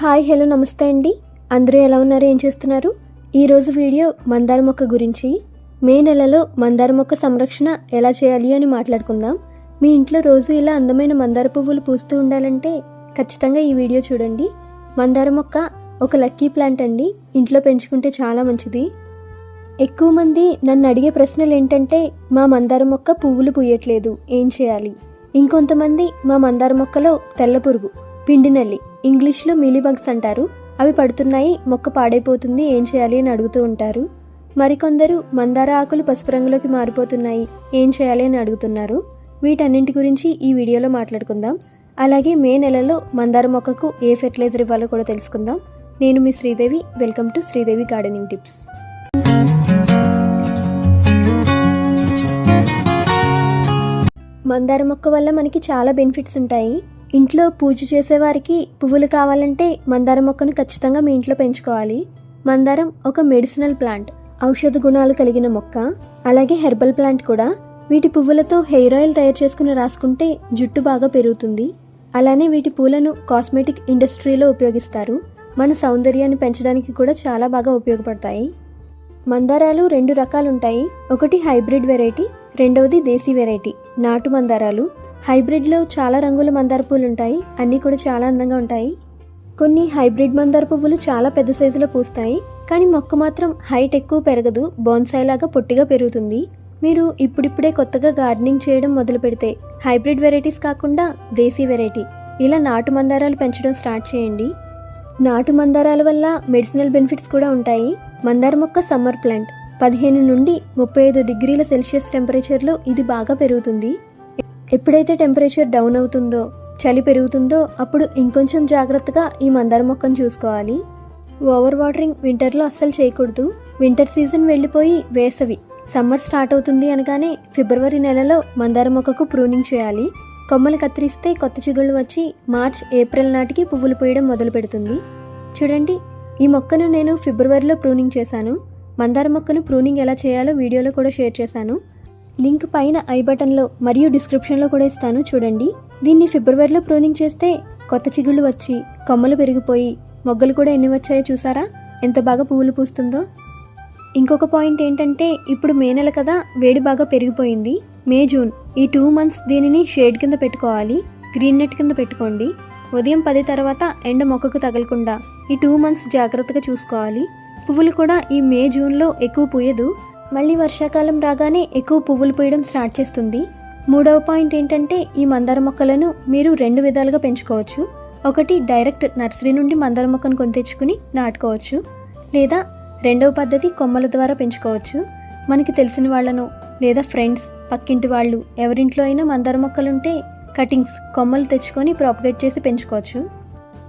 Hi hello నమస్తే అండి. అందరూ ఎలా ఉన్నారు? ఏం చేస్తున్నారు? ఈరోజు వీడియో మందార మొక్క గురించి. మే నెలలో మందార మొక్క సంరక్షణ ఎలా చేయాలి అని మాట్లాడుకుందాం. మీ ఇంట్లో రోజు ఇలా అందమైన మందార పువ్వులు పూస్తూ ఉండాలంటే ఖచ్చితంగా ఈ వీడియో చూడండి. మందార మొక్క ఒక లక్కీ ప్లాంట్ అండి. ఇంట్లో పెంచుకుంటే చాలా మంచిది. ఎక్కువ మంది నన్ను అడిగే ప్రశ్నలు ఏంటంటే మా మందార మొక్క పువ్వులు పూయట్లేదు ఏం చేయాలి? ఇంకొంతమంది మా మందార మొక్కలో తెల్ల పురుగు పిండి నల్లి ఇంగ్లీష్లో మీలీబగ్స్ అంటారు. అవి పడుతున్నాయి మొక్క పాడైపోతుంది ఏం చేయాలి అని అడుగుతూ ఉంటారు. మరికొందరు మందార ఆకులు పసుపు రంగులోకి మారిపోతున్నాయి ఏం చేయాలి అని అడుగుతున్నారు. వీటన్నింటి గురించి ఈ వీడియోలో మాట్లాడుకుందాం. అలాగే మే నెలలో మందార మొక్కకు ఏ ఫెర్టిలైజర్ ఇవ్వాలో కూడా తెలుసుకుందాం. నేను మీ Sridevi welcome to Sridevi gardening tips. మందార మొక్క వల్ల మనకి చాలా బెనిఫిట్స్ ఉంటాయి. ఇంట్లో పూజ చేసేవారికి పువ్వులు కావాలంటే మందార మొక్కను ఖచ్చితంగా మీ ఇంట్లో పెంచుకోవాలి. మందారం ఒక మెడిసినల్ ప్లాంట్. ఔషధ గుణాలు కలిగిన మొక్క అలాగే హెర్బల్ ప్లాంట్ కూడా. వీటి పువ్వులతో హెయిర్ ఆయిల్ తయారు చేసుకుని రాసుకుంటే జుట్టు బాగా పెరుగుతుంది. అలానే వీటి పూలను కాస్మెటిక్ ఇండస్ట్రీలో ఉపయోగిస్తారు. మన సౌందర్యాన్ని పెంచడానికి కూడా చాలా బాగా ఉపయోగపడతాయి. మందారాలు రెండు రకాలు ఉంటాయి ఒకటి హైబ్రిడ్ వెరైటీ రెండవది దేశీ వెరైటీ. నాటు మందారాలు హైబ్రిడ్లో చాలా రంగుల మందార పువ్వులు ఉంటాయి అన్నీ కూడా చాలా అందంగా ఉంటాయి. కొన్ని హైబ్రిడ్ మందార పువ్వులు చాలా పెద్ద సైజులో పూస్తాయి. కానీ మొక్క మాత్రం హైట్ ఎక్కువ పెరగదు. బోన్సాయిలాగా పొట్టిగా పెరుగుతుంది. మీరు ఇప్పుడిప్పుడే కొత్తగా గార్డెనింగ్ చేయడం మొదలు పెడితే హైబ్రిడ్ వెరైటీస్ కాకుండా దేశీ వెరైటీ. ఇలా నాటు మందారాలు పెంచడం స్టార్ట్ చేయండి. నాటు మందారాల వల్ల మెడిసినల్ బెనిఫిట్స్ కూడా ఉంటాయి. మందార మొక్క సమ్మర్ ప్లాంట్. పదిహేను నుండి ముప్పై ఐదు డిగ్రీల సెల్సియస్ టెంపరేచర్లో ఇది బాగా పెరుగుతుంది. ఎప్పుడైతే టెంపరేచర్ డౌన్ అవుతుందో చలి పెరుగుతుందో అప్పుడు ఇంకొంచెం జాగ్రత్తగా ఈ మందార మొక్కను చూసుకోవాలి. ఓవర్ వాటరింగ్ వింటర్లో అస్సలు చేయకూడదు. వింటర్ సీజన్ వెళ్ళిపోయి వేసవి సమ్మర్ స్టార్ట్ అవుతుంది అనగానే ఫిబ్రవరి నెలలో మందార మొక్కకు ప్రూనింగ్ చేయాలి. కొమ్మలు కత్తిరిస్తే కొత్త చిగుళ్ళు వచ్చి మార్చ్ ఏప్రిల్ నాటికి పువ్వులు పూయడం మొదలు పెడుతుంది. చూడండి ఈ మొక్కను నేను ఫిబ్రవరిలో ప్రూనింగ్ చేశాను. మందార మొక్కను ప్రూనింగ్ ఎలా చేయాలో వీడియోలో కూడా షేర్ చేశాను. లింక్ పైన ఐ బటన్లో మరియు డిస్క్రిప్షన్లో కూడా ఇస్తాను చూడండి. దీన్ని ఫిబ్రవరిలో ప్రూనింగ్ చేస్తే కొత్త చిగుళ్ళు వచ్చి కొమ్మలు పెరిగిపోయి మొగ్గలు కూడా ఎన్ని వచ్చాయో చూసారా? ఎంత బాగా పువ్వులు పూస్తుందో. ఇంకొక పాయింట్ ఏంటంటే ఇప్పుడు మే నెల కదా వేడి బాగా పెరిగిపోయింది. మే జూన్ ఈ టూ మంత్స్ దీనిని షేడ్ కింద పెట్టుకోవాలి. గ్రీన్ నెట్ కింద పెట్టుకోండి. ఉదయం పది తర్వాత ఎండ మొక్కకు తగలకుండా ఈ టూ మంత్స్ జాగ్రత్తగా చూసుకోవాలి. పువ్వులు కూడా ఈ మే జూన్లో ఎక్కువ పూయదు. మళ్ళీ వర్షాకాలం రాగానే ఎక్కువ పువ్వులు పూయడం స్టార్ట్ చేస్తుంది. మూడవ పాయింట్ ఏంటంటే ఈ మందార మొక్కలను మీరు రెండు విధాలుగా పెంచుకోవచ్చు. ఒకటి డైరెక్ట్ నర్సరీ నుండి మందార మొక్కను కొని తెచ్చుకుని నాటుకోవచ్చు. లేదా రెండవ పద్ధతి కొమ్మల ద్వారా పెంచుకోవచ్చు. మనకి తెలిసిన వాళ్ళను లేదా ఫ్రెండ్స్ పక్కింటి వాళ్ళు ఎవరింట్లో అయినా మందార మొక్కలుంటే కటింగ్స్ కొమ్మలు తెచ్చుకొని ప్రాపగేట్ చేసి పెంచుకోవచ్చు.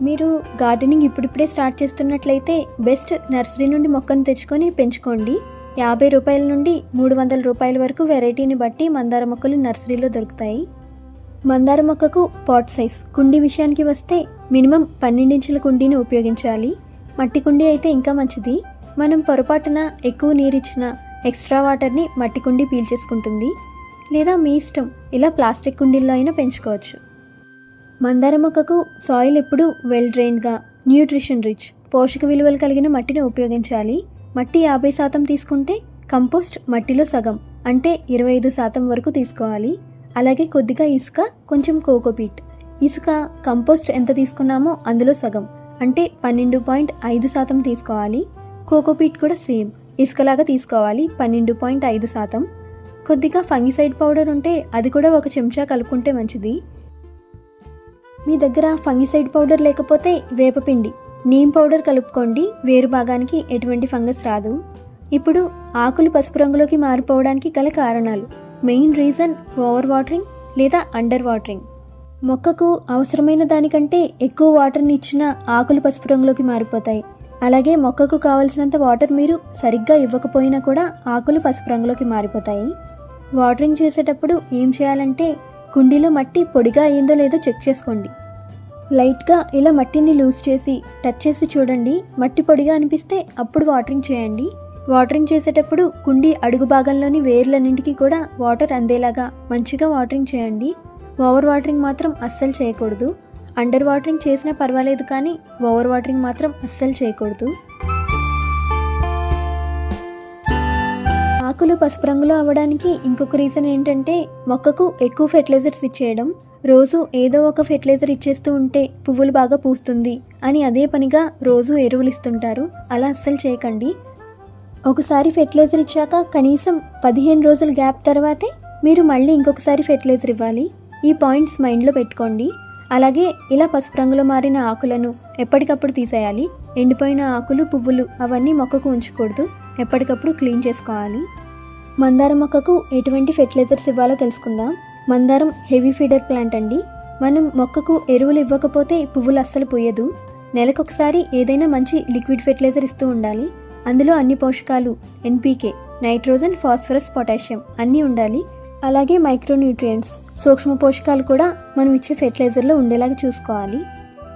మీరు గార్డెనింగ్ ఇప్పుడిప్పుడే స్టార్ట్ చేస్తున్నట్లయితే బెస్ట్ నర్సరీ నుండి మొక్కను తెచ్చుకొని పెంచుకోండి. యాభై రూపాయల నుండి మూడు వందల రూపాయల వరకు వెరైటీని బట్టి మందార మొక్కలు నర్సరీలో దొరుకుతాయి. మందార మొక్కకు పాట్ సైజ్ కుండీ విషయానికి వస్తే మినిమం పన్నెండించుల కుండీని ఉపయోగించాలి. మట్టి కుండీ అయితే ఇంకా మంచిది. మనం పొరపాటున ఎక్కువ నీరిచ్చిన ఎక్స్ట్రా వాటర్ని మట్టి కుండీ పీల్చేసుకుంటుంది లేదా మీ ఇష్టం ఇలా ప్లాస్టిక్ కుండీల్లో అయినా పెంచుకోవచ్చు. మందార మొక్కకు సాయిల్ ఎప్పుడు వెల్ డ్రైన్గా న్యూట్రిషన్ రిచ్ పోషక విలువలు కలిగిన మట్టిని ఉపయోగించాలి. మట్టి యాభై శాతం తీసుకుంటే కంపోస్ట్ మట్టిలో సగం అంటే ఇరవై ఐదు శాతం వరకు తీసుకోవాలి. అలాగే కొద్దిగా ఇసుక కొంచెం కోకోపీట్ ఇసుక కంపోస్ట్ ఎంత తీసుకున్నామో అందులో సగం అంటే పన్నెండు పాయింట్ ఐదు శాతం తీసుకోవాలి. కోకోపీట్ కూడా సేమ్ ఇసుకలాగా తీసుకోవాలి పన్నెండు పాయింట్ ఐదు శాతం. కొద్దిగా ఫంగిసైడ్ పౌడర్ ఉంటే అది కూడా ఒక చెంచా కలుపుకుంటే మంచిది. మీ దగ్గర ఫంగిసైడ్ పౌడర్ లేకపోతే వేపపిండి నీమ్ పౌడర్ కలుపుకోండి. వేరు భాగానికి ఎటువంటి ఫంగస్ రాదు. ఇప్పుడు ఆకులు పసుపు రంగులోకి మారిపోవడానికి గల కారణాలు. మెయిన్ రీజన్ ఓవర్ వాటరింగ్ లేదా అండర్ వాటరింగ్. మొక్కకు అవసరమైన దానికంటే ఎక్కువ వాటర్ని ఇచ్చిన ఆకులు పసుపు రంగులోకి మారిపోతాయి. అలాగే మొక్కకు కావలసినంత వాటర్ మీరు సరిగ్గా ఇవ్వకపోయినా కూడా ఆకులు పసుపు రంగులోకి మారిపోతాయి. వాటరింగ్ చేసేటప్పుడు ఏం చేయాలంటే కుండీలో మట్టి పొడిగా అయిందో లేదో చెక్ చేసుకోండి. లైట్గా ఇలా మట్టిని లూజ్ చేసి టచ్ చేసి చూడండి. మట్టి పొడిగా అనిపిస్తే అప్పుడు వాటరింగ్ చేయండి. వాటరింగ్ చేసేటప్పుడు కుండీ అడుగు భాగంలోని వేర్లన్నింటికి కూడా వాటర్ అందేలాగా మంచిగా వాటరింగ్ చేయండి. ఓవర్ వాటరింగ్ మాత్రం అస్సలు చేయకూడదు. అండర్ వాటరింగ్ చేసినా పర్వాలేదు కానీ ఓవర్ వాటరింగ్ మాత్రం అస్సలు చేయకూడదు. ఆకులు పసుపు రంగులో అవ్వడానికి ఇంకొక రీజన్ ఏంటంటే మొక్కకు ఎక్కువ ఫెర్టిలైజర్స్ ఇచ్చేయడం. రోజు ఏదో ఒక ఫెర్టిలైజర్ ఇచ్చేస్తూ ఉంటే పువ్వులు బాగా పూస్తుంది అని అదే పనిగా రోజు ఎరువులు ఇస్తుంటారు. అలా అస్సలు చేయకండి. ఒకసారి ఫెర్టిలైజర్ ఇచ్చాక కనీసం పదిహేను రోజుల గ్యాప్ తర్వాతే మీరు మళ్ళీ ఇంకొకసారి ఫెర్టిలైజర్ ఇవ్వాలి. ఈ పాయింట్స్ మైండ్లో పెట్టుకోండి. అలాగే ఇలా పసుపు రంగులో మారిన ఆకులను ఎప్పటికప్పుడు తీసేయాలి. ఎండిపోయిన ఆకులు పువ్వులు అవన్నీ మొక్కకు ఉంచకూడదు. ఎప్పటికప్పుడు క్లీన్ చేసుకోవాలి. మందారం మొక్కకు ఎటువంటి ఫెర్టిలైజర్స్ ఇవ్వాలో తెలుసుకుందాం. మందారం హెవీ ఫీడర్ ప్లాంట్ అండి. మనం మొక్కకు ఎరువులు ఇవ్వకపోతే పువ్వులు అస్సలు పోయదు. నెలకొకసారి ఏదైనా మంచి లిక్విడ్ ఫెర్టిలైజర్ ఇస్తూ ఉండాలి. అందులో అన్ని పోషకాలు ఎన్పీకే నైట్రోజన్ ఫాస్ఫరస్ పొటాషియం అన్నీ ఉండాలి. అలాగే మైక్రోన్యూట్రియంట్స్ సూక్ష్మ పోషకాలు కూడా మనం ఇచ్చే ఫెర్టిలైజర్లో ఉండేలాగా చూసుకోవాలి.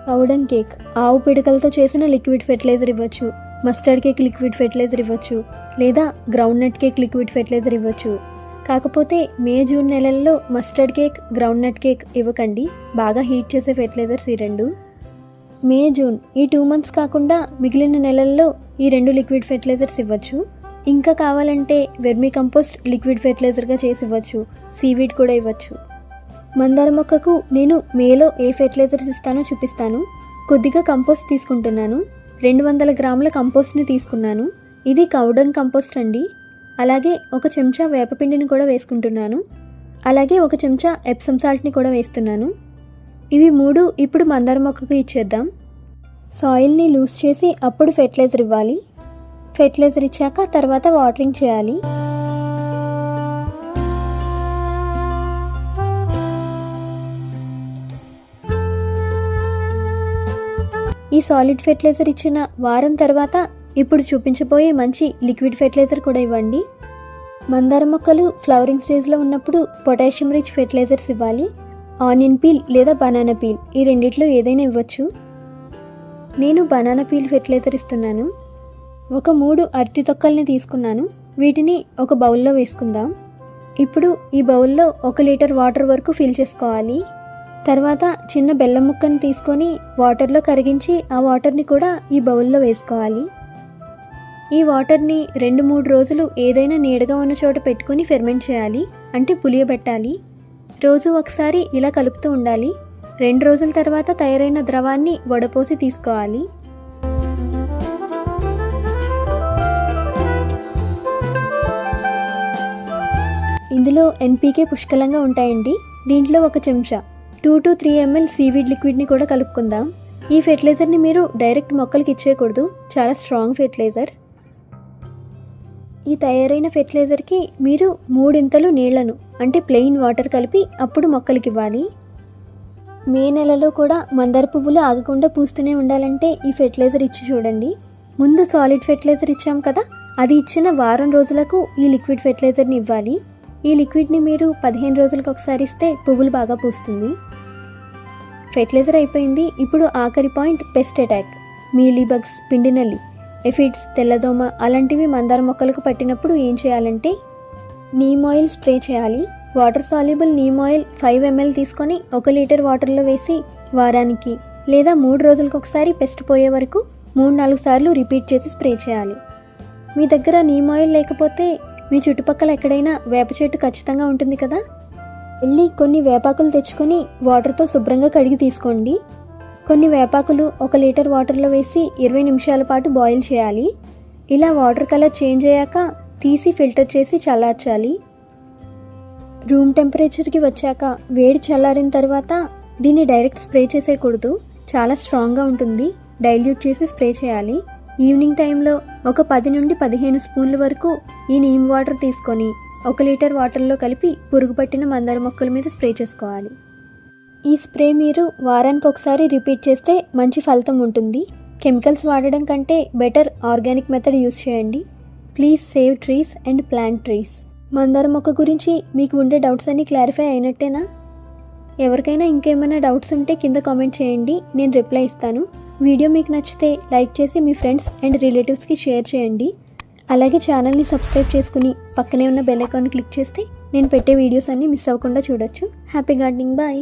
పౌడన్ కేక్ ఆవు పిడకలతో చేసిన లిక్విడ్ ఫెర్టిలైజర్ ఇవ్వచ్చు. మస్టర్డ్ కేక్ లిక్విడ్ ఫెర్టిలైజర్ ఇవ్వచ్చు. లేదా groundnut cake liquid fertiliser ఇవ్వచ్చు. కాకపోతే మే జూన్ నెలల్లో mustard cake groundnut cake ఇవ్వకండి. బాగా హీట్ చేసే ఫెర్టిలైజర్స్ ఈ రెండు. మే జూన్ ఈ టూ మంత్స్ కాకుండా మిగిలిన నెలల్లో ఈ రెండు లిక్విడ్ ఫెర్టిలైజర్స్ ఇవ్వచ్చు. ఇంకా కావాలంటే వెర్మీ కంపోస్ట్ లిక్విడ్ ఫెర్టిలైజర్గా చేసి ఇవ్వచ్చు. సీవీడ్ కూడా ఇవ్వచ్చు. మందార మొక్కకు నేను మేలో ఏ ఫెర్టిలైజర్స్ ఇస్తానో చూపిస్తాను. కొద్దిగా కంపోస్ట్ తీసుకుంటున్నాను. రెండు వందల గ్రాముల కంపోస్ట్ని తీసుకున్నాను. ఇది కౌడంగ్ కంపోస్ట్ అండి. అలాగే ఒక చెంచా వేపపిండిని కూడా వేసుకుంటున్నాను. అలాగే ఒక చెంచా ఎప్సమ్ సాల్ట్ని కూడా వేస్తున్నాను. ఇవి మూడు ఇప్పుడు మందార మొక్కకు ఇచ్చేద్దాం. సాయిల్ని లూజ్ చేసి అప్పుడు ఫెర్టిలైజర్ ఇవ్వాలి. ఫెర్టిలైజర్ ఇచ్చాక తర్వాత వాటరింగ్ చేయాలి. ఈ సాలిడ్ ఫెర్టిలైజర్ ఇచ్చిన వారం తర్వాత ఇప్పుడు చూపించబోయే మంచి లిక్విడ్ ఫెర్టిలైజర్ కూడా ఇవ్వండి. మందార మొక్కలు ఫ్లవరింగ్ స్టేజ్లో ఉన్నప్పుడు పొటాషియం రిచ్ ఫెర్టిలైజర్స్ ఇవ్వాలి. ఆనియన్ పీల్ లేదా బనానా పీల్ ఈ రెండిట్లో ఏదైనా ఇవ్వచ్చు. నేను బనానా పీల్ ఫెర్టిలైజర్ ఇస్తున్నాను. ఒక మూడు అరటి తొక్కల్ని తీసుకున్నాను. వీటిని ఒక బౌల్లో వేసుకుందాం. ఇప్పుడు ఈ బౌల్లో ఒక లీటర్ వాటర్ వరకు ఫిల్ చేసుకోవాలి. తర్వాత చిన్న బెల్లం ముక్కను తీసుకొని వాటర్లో కరిగించి ఆ వాటర్ని కూడా ఈ బౌల్లో వేసుకోవాలి. ఈ వాటర్ని రెండు మూడు రోజులు ఏదైనా నీడగా ఉన్న చోట పెట్టుకొని ఫెర్మెంట్ చేయాలి అంటే పులియబెట్టాలి. రోజు ఒకసారి ఇలా కలుపుతూ ఉండాలి. రెండు రోజుల తర్వాత తయారైన ద్రవాన్ని వడపోసి తీసుకోవాలి. ఇందులో ఎన్పీకే పుష్కలంగా ఉంటాయండి. దీంట్లో ఒక చెంచా. Two to three ML seaweed లిక్విడ్ని కూడా కలుపుకుందాం. ఈ ఫెర్టిలైజర్ని మీరు డైరెక్ట్ మొక్కలకి ఇచ్చేయకూడదు. చాలా స్ట్రాంగ్ ఫెర్టిలైజర్. ఈ తయారైన ఫెర్టిలైజర్కి మీరు మూడింతలు నీళ్ళను అంటే ప్లెయిన్ వాటర్ కలిపి అప్పుడు మొక్కలకి ఇవ్వాలి. మే నెలలో కూడా మందార పువ్వులు ఆగకుండా పూస్తూనే ఉండాలంటే ఈ ఫెర్టిలైజర్ ఇచ్చి చూడండి. ముందు సాలిడ్ ఫెర్టిలైజర్ ఇచ్చాం కదా అది ఇచ్చిన వారం రోజులకు ఈ లిక్విడ్ ఫెర్టిలైజర్ని ఇవ్వాలి. ఈ లిక్విడ్ని మీరు పదిహేను రోజులకు ఒకసారి ఇస్తే పువ్వులు బాగా పూస్తుంది. ఫెర్టిలైజర్ అయిపోయింది. ఇప్పుడు ఆఖరి పాయింట్ పెస్ట్ అటాక్. మీలీబగ్స్ పిండినల్లి ఎఫిడ్స్ తెల్లదోమ అలాంటివి మందార మొక్కలకు పట్టినప్పుడు ఏం చేయాలంటే నీమ్ ఆయిల్ స్ప్రే చేయాలి. Water soluble neem oil five ML తీసుకొని ఒక లీటర్ వాటర్లో వేసి వారానికి లేదా మూడు రోజులకు ఒకసారి పెస్ట్ పోయే వరకు మూడు నాలుగు సార్లు రిపీట్ చేసి స్ప్రే చేయాలి. మీ దగ్గర నీమ్ ఆయిల్ లేకపోతే మీ చుట్టుపక్కల ఎక్కడైనా వేప చెట్టు ఖచ్చితంగా ఉంటుంది కదా? వెళ్ళి కొన్ని వేపాకులు తెచ్చుకొని వాటర్తో శుభ్రంగా కడిగి తీసుకోండి. కొన్ని వేపాకులు ఒక లీటర్ వాటర్లో వేసి ఇరవై నిమిషాల పాటు బాయిల్ చేయాలి. ఇలా వాటర్ కలర్ చేంజ్ అయ్యాక తీసి ఫిల్టర్ చేసి చల్లార్చాలి. రూమ్ టెంపరేచర్కి వచ్చాక వేడి చల్లారిన తర్వాత దీన్ని డైరెక్ట్ స్ప్రే చేసేయకూడదు. చాలా స్ట్రాంగ్గా ఉంటుంది. డైల్యూట్ చేసి స్ప్రే చేయాలి. ఈవినింగ్ టైంలో ఒక పది నుండి పదిహేను స్పూన్ల వరకు ఈ నీమ్ వాటర్ తీసుకొని ఒక లీటర్ వాటర్లో కలిపి పురుగు పట్టిన మందార మొక్కల మీద స్ప్రే చేసుకోవాలి. ఈ స్ప్రే మీరు వారానికి ఒకసారి రిపీట్ చేస్తే మంచి ఫలితం ఉంటుంది. కెమికల్స్ వాడడం కంటే బెటర్ ఆర్గానిక్ మెథడ్ యూస్ చేయండి. Please save trees and plant trees. మందార మొక్క గురించి మీకు ఉండే డౌట్స్ అన్నీ క్లారిఫై అయినట్టేనా? ఎవరికైనా ఇంకేమైనా డౌట్స్ ఉంటే కింద కామెంట్ చేయండి. నేను రిప్లై ఇస్తాను. వీడియో మీకు నచ్చితే లైక్ చేసి మీ ఫ్రెండ్స్ అండ్ రిలేటివ్స్కి షేర్ చేయండి. అలాగే ఛానల్ని సబ్స్క్రైబ్ చేసుకుని పక్కనే ఉన్న బెల్ ఐకాన్ క్లిక్ చేస్తే నేను పెట్టే వీడియోస్ అన్నీ మిస్ అవ్వకుండా చూడొచ్చు. Happy gardening bye